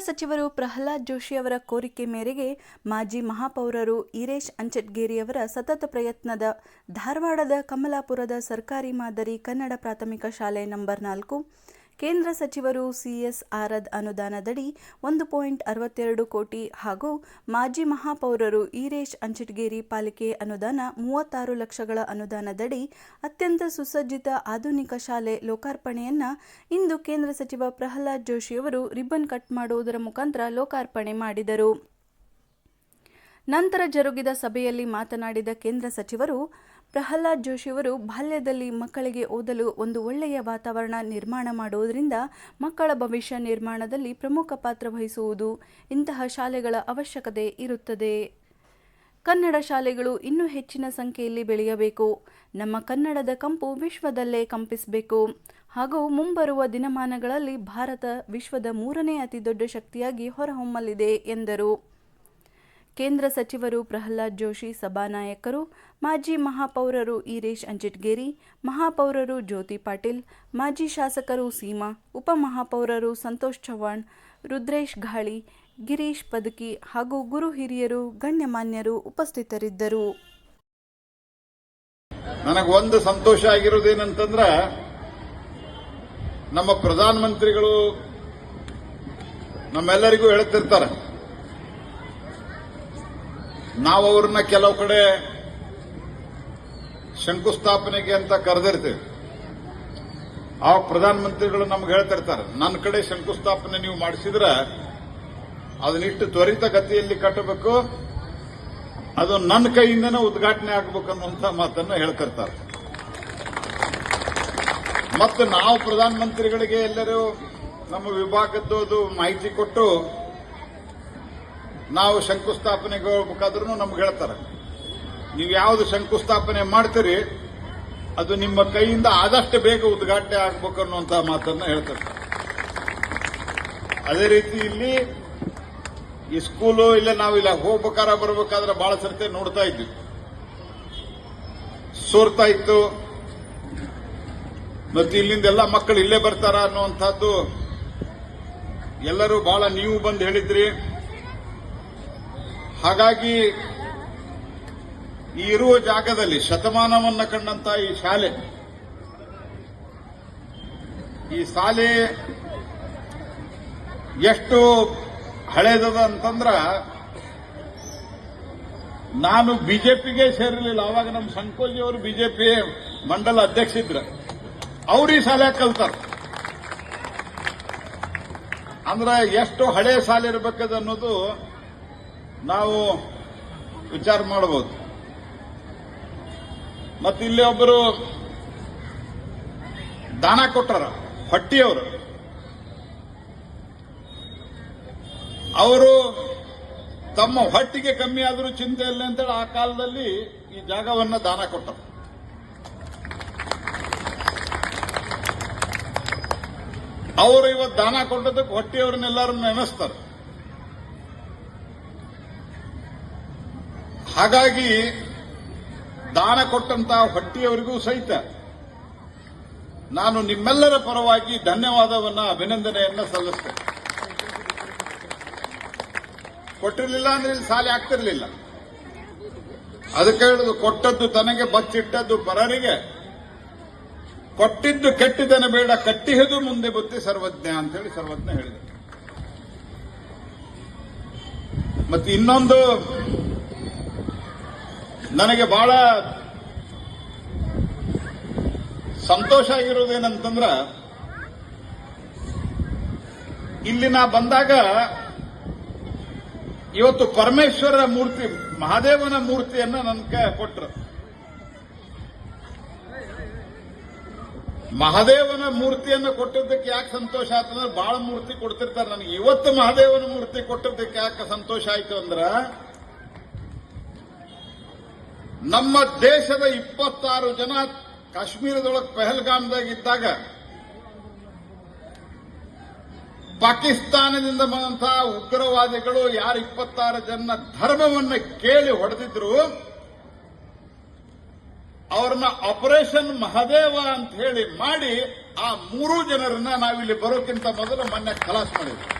ಸಚಿವರು ಪ್ರಹ್ಲಾದ್ ಜೋಶಿ ಅವರ ಕೋರಿಕೆ ಮೇರೆಗೆ ಮಾಜಿ ಮಹಾಪೌರರು ಈರೇಶ್ ಅಂಚಟ್ಗೇರಿಯವರ ಸತತ ಪ್ರಯತ್ನದ ಧಾರವಾಡದ ಕಮಲಾಪುರದ ಸರ್ಕಾರಿ ಮಾದರಿ ಕನ್ನಡ ಪ್ರಾಥಮಿಕ ಶಾಲೆ ನಂಬರ್ ನಾಲ್ಕು ಕೇಂದ್ರ ಸಚಿವರು ಸಿಎಸ್ ಆರದ್ ಅನುದಾನದಡಿ ಒಂದು ಪಾಯಿಂಟ್ ಅರವತ್ತೆರಡು ಕೋಟಿ ಹಾಗೂ ಮಾಜಿ ಮಹಾಪೌರರು ಈರೇಶ್ ಅಂಚಿಟ್ಗೇರಿ ಪಾಲಿಕೆ ಅನುದಾನ ಮೂವತ್ತಾರು ಲಕ್ಷಗಳ ಅನುದಾನದಡಿ ಅತ್ಯಂತ ಸುಸಜ್ಜಿತ ಆಧುನಿಕ ಶಾಲೆ ಲೋಕಾರ್ಪಣೆಯನ್ನ ಇಂದು ಕೇಂದ್ರ ಸಚಿವ ಪ್ರಹ್ಲಾದ್ ಜೋಶಿಯವರು ರಿಬ್ಬನ್ ಕಟ್ ಮಾಡುವುದರ ಮುಖಾಂತರ ಲೋಕಾರ್ಪಣೆ ಮಾಡಿದರು. ನಂತರ ಜರುಗಿದ ಸಭೆಯಲ್ಲಿ ಮಾತನಾಡಿದ ಕೇಂದ್ರ ಸಚಿವರು ಪ್ರಹ್ಲಾದ್ ಜೋಶಿಯವರು ಬಾಲ್ಯದಲ್ಲಿ ಮಕ್ಕಳಿಗೆ ಓದಲು ಒಂದು ಒಳ್ಳೆಯ ವಾತಾವರಣ ನಿರ್ಮಾಣ ಮಾಡುವುದರಿಂದ ಮಕ್ಕಳ ಭವಿಷ್ಯ ನಿರ್ಮಾಣದಲ್ಲಿ ಪ್ರಮುಖ ಪಾತ್ರ ವಹಿಸುವುದು ಇಂತಹ ಶಾಲೆಗಳ ಅವಶ್ಯಕತೆ ಇರುತ್ತದೆ. ಕನ್ನಡ ಶಾಲೆಗಳು ಇನ್ನೂ ಹೆಚ್ಚಿನ ಸಂಖ್ಯೆಯಲ್ಲಿ ಬೆಳೆಯಬೇಕು. ನಮ್ಮ ಕನ್ನಡದ ಕಂಪು ವಿಶ್ವದಲ್ಲೇ ಕಂಪಿಸಬೇಕು. ಹಾಗೂ ಮುಂಬರುವ ದಿನಮಾನಗಳಲ್ಲಿ ಭಾರತ ವಿಶ್ವದ ಮೂರನೇ ಅತಿದೊಡ್ಡ ಶಕ್ತಿಯಾಗಿ ಹೊರಹೊಮ್ಮಲಿದೆ ಎಂದರು. ಕೇಂದ್ರ ಸಚಿವರು ಪ್ರಹ್ಲಾದ್ ಜೋಶಿ, ಸಭಾನಾಯಕರು, ಮಾಜಿ ಮಹಾಪೌರರು ಈರೇಶ್ ಅಂಚಿಟ್ಗೇರಿ ಮಹಾಪೌರರು ಜ್ಯೋತಿ ಪಾಟೀಲ್, ಮಾಜಿ ಶಾಸಕರು ಸೀಮಾ, ಉಪಮಹಾಪೌರರು ಸಂತೋಷ್ ಚವ್ಹಾಣ್, ರುದ್ರೇಶ್ ಘಾಳಿ, ಗಿರೀಶ್ ಪದಕಿ ಹಾಗೂ ಗುರು ಹಿರಿಯರು, ಗಣ್ಯಮಾನ್ಯರು ಉಪಸ್ಥಿತರಿದ್ದರು. ನನಗೊಂದು ಸಂತೋಷ ಆಗಿರೋದೇನಂತಂದ್ರ, ನಮ್ಮ ಪ್ರಧಾನಮಂತ್ರಿಗಳು ನಮ್ಮೆಲ್ಲರಿಗೂ ಹೇಳ್ತಿರ್ತಾರೆ ನಾವು ಅವ್ರನ್ನ ಕೆಲವು ಕಡೆ ಶಂಕುಸ್ಥಾಪನೆಗೆ ಅಂತ ಕರೆದಿರ್ತೇವೆ. ಆ ಪ್ರಧಾನಮಂತ್ರಿಗಳು ನಮ್ಗೆ ಹೇಳ್ತಿರ್ತಾರೆ ನನ್ನ ಕಡೆ ಶಂಕುಸ್ಥಾಪನೆ ನೀವು ಮಾಡಿಸಿದ್ರೆ ಅದನ್ನಿಷ್ಟು ತ್ವರಿತ ಗತಿಯಲ್ಲಿ ಕಟ್ಟಬೇಕು, ಅದು ನನ್ನ ಕೈಯಿಂದನೇ ಉದ್ಘಾಟನೆ ಆಗಬೇಕು ಅನ್ನುವಂಥ ಮಾತನ್ನು ಹೇಳ್ತಿರ್ತಾರೆ. ಮತ್ತು ನಾವು ಪ್ರಧಾನಮಂತ್ರಿಗಳಿಗೆ ಎಲ್ಲರೂ ನಮ್ಮ ವಿಭಾಗದ್ದು ಅದು ಮಾಹಿತಿ ಕೊಟ್ಟು ನಾವು ಶಂಕುಸ್ಥಾಪನೆಗೆ ಹೋಗ್ಬೇಕಾದ್ರೂ ನಮ್ಗೆ ಹೇಳ್ತಾರೆ. ನೀವು ಯಾವುದು ಶಂಕುಸ್ಥಾಪನೆ ಮಾಡ್ತೀರಿ, ಅದು ನಿಮ್ಮ ಕೈಯಿಂದ ಆದಷ್ಟು ಬೇಗ ಉದ್ಘಾಟನೆ ಆಗ್ಬೇಕು ಅನ್ನುವಂಥ ಮಾತನ್ನ ಹೇಳ್ತಾರೆ. ಅದೇ ರೀತಿ ಇಲ್ಲಿ ಈ ಸ್ಕೂಲು ಇಲ್ಲ ನಾವು ಇಲ್ಲ ಹೋಗ್ಬೇಕಾರ ಬರ್ಬೇಕಾದ್ರೆ ಬಹಳ ಸರ್ತಿ ನೋಡ್ತಾ ಇದ್ವಿ. ಸೋರ್ತಾ ಇತ್ತು. ಮತ್ತು ಇಲ್ಲಿಂದ ಎಲ್ಲ ಮಕ್ಕಳು ಇಲ್ಲೇ ಬರ್ತಾರ ಅನ್ನುವಂಥದ್ದು ಎಲ್ಲರೂ ಬಹಳ ನೀವು ಬಂದು ಹೇಳಿದ್ರಿ. ಹಾಗಾಗಿ ಈ ಇರುವ ಜಾಗದಲ್ಲಿ ಶತಮಾನವನ್ನ ಕಂಡಂತ ಈ ಶಾಲೆ. ಈ ಶಾಲೆ ಎಷ್ಟು ಹಳೇದದ ಅಂತಂದ್ರ ನಾನು ಬಿಜೆಪಿಗೆ ಸೇರಲಿಲ್ಲ ಅವಾಗ ನಮ್ಮ ಸಂಕೋಜಿ ಅವರು ಬಿಜೆಪಿ ಮಂಡಲ ಅಧ್ಯಕ್ಷ ಇದ್ರು. ಅವ್ರ ಈ ಶಾಲೆ ಕಲ್ತಾರ. ಅಂದ್ರೆ ಎಷ್ಟು ಹಳೆ ಶಾಲೆ ಇರಬೇಕದ ಅನ್ನೋದು ನಾವು ವಿಚಾರ ಮಾಡಬಹುದು. ಮತ್ತೆ ಇಲ್ಲಿ ಒಬ್ಬರು ದಾನ ಕೊಟ್ಟರ ಹೊಟ್ಟಿಯವರು. ಅವರು ತಮ್ಮ ಹೊಟ್ಟಿಗೆ ಕಮ್ಮಿ ಆದರೂ ಚಿಂತೆ ಇಲ್ಲ ಅಂತೇಳಿ ಆ ಕಾಲದಲ್ಲಿ ಈ ಜಾಗವನ್ನ ದಾನ ಕೊಟ್ಟರು. ಅವರು ಇವತ್ತು ದಾನ ಕೊಟ್ಟದಕ್ಕೆ ಹೊಟ್ಟಿಯವ್ರನ್ನೆಲ್ಲರೂ ನೆನೆಸ್ತಾರೆ. ಹಾಗಾಗಿ ದಾನ ಕೊಟ್ಟಂತಹ ಹೊಟ್ಟಿಯವರಿಗೂ ಸಹಿತ ನಾನು ನಿಮ್ಮೆಲ್ಲರ ಪರವಾಗಿ ಧನ್ಯವಾದವನ್ನ ಅಭಿನಂದನೆಯನ್ನ ಸಲ್ಲಿಸ್ತೇನೆ. ಕೊಟ್ಟಿರಲಿಲ್ಲ ಅಂದ್ರೆ ಸಾಲಿ ಆಗ್ತಿರ್ಲಿಲ್ಲ. ಅದಕ್ಕೆ ಹೇಳುದು, ಕೊಟ್ಟದ್ದು ತನಗೆ, ಬಚ್ಚಿಟ್ಟದ್ದು ಪರರಿಗೆ, ಕೊಟ್ಟಿದ್ದು ಕೆಟ್ಟಿದ್ದನ ಬೇಡ, ಕಟ್ಟಿಹದು ಮುಂದೆ ಬುತ್ತಿ ಸರ್ವಜ್ಞ ಅಂತೇಳಿ ಸರ್ವಜ್ಞ ಹೇಳಿದೆ. ಮತ್ತೆ ಇನ್ನೊಂದು ನನಗೆ ಬಹಳ ಸಂತೋಷ ಆಗಿರೋದೇನಂತಂದ್ರ ಇಲ್ಲಿ ನಾ ಬಂದಾಗ ಇವತ್ತು ಪರಮೇಶ್ವರ ಮೂರ್ತಿ, ಮಹಾದೇವನ ಮೂರ್ತಿಯನ್ನ ನನಗೆ ಕೊಟ್ರು. ಮಹಾದೇವನ ಮೂರ್ತಿಯನ್ನ ಕೊಟ್ಟಿದ್ದಕ್ಕೆ ಯಾಕೆ ಸಂತೋಷ ಆಯ್ತಂದ್ರೆ ಬಹಳ ಮೂರ್ತಿ ಕೊಡ್ತಿರ್ತಾರೆ. ನನಗೆ ಇವತ್ತು ಮಹಾದೇವನ ಮೂರ್ತಿ ಕೊಟ್ಟಿದ್ದಕ್ಕೆ ಯಾಕೆ ಸಂತೋಷ ಆಯ್ತು ಅಂದ್ರ ನಮ್ಮ ದೇಶದ ಇಪ್ಪತ್ತಾರು ಜನ ಕಾಶ್ಮೀರದೊಳಗೆ ಪೆಹಲ್ಗಾಮ್ದಾಗಿದ್ದಾಗ ಪಾಕಿಸ್ತಾನದಿಂದ ಬಂದಂತಹ ಉಗ್ರವಾದಿಗಳು ಯಾರು ಇಪ್ಪತ್ತಾರು ಜನ ಧರ್ಮವನ್ನು ಕೇಳಿ ಹೊಡೆದಿದ್ರು, ಅವ್ರನ್ನ ಆಪರೇಷನ್ ಮಹದೇವ ಅಂತ ಹೇಳಿ ಮಾಡಿ ಆ ಮೂರು ಜನರನ್ನ ನಾವಿಲ್ಲಿ ಬರೋಕ್ಕಿಂತ ಮೊದಲು ಮೊನ್ನೆ ಖಲಾಸ್ ಮಾಡಿದ್ವಿ.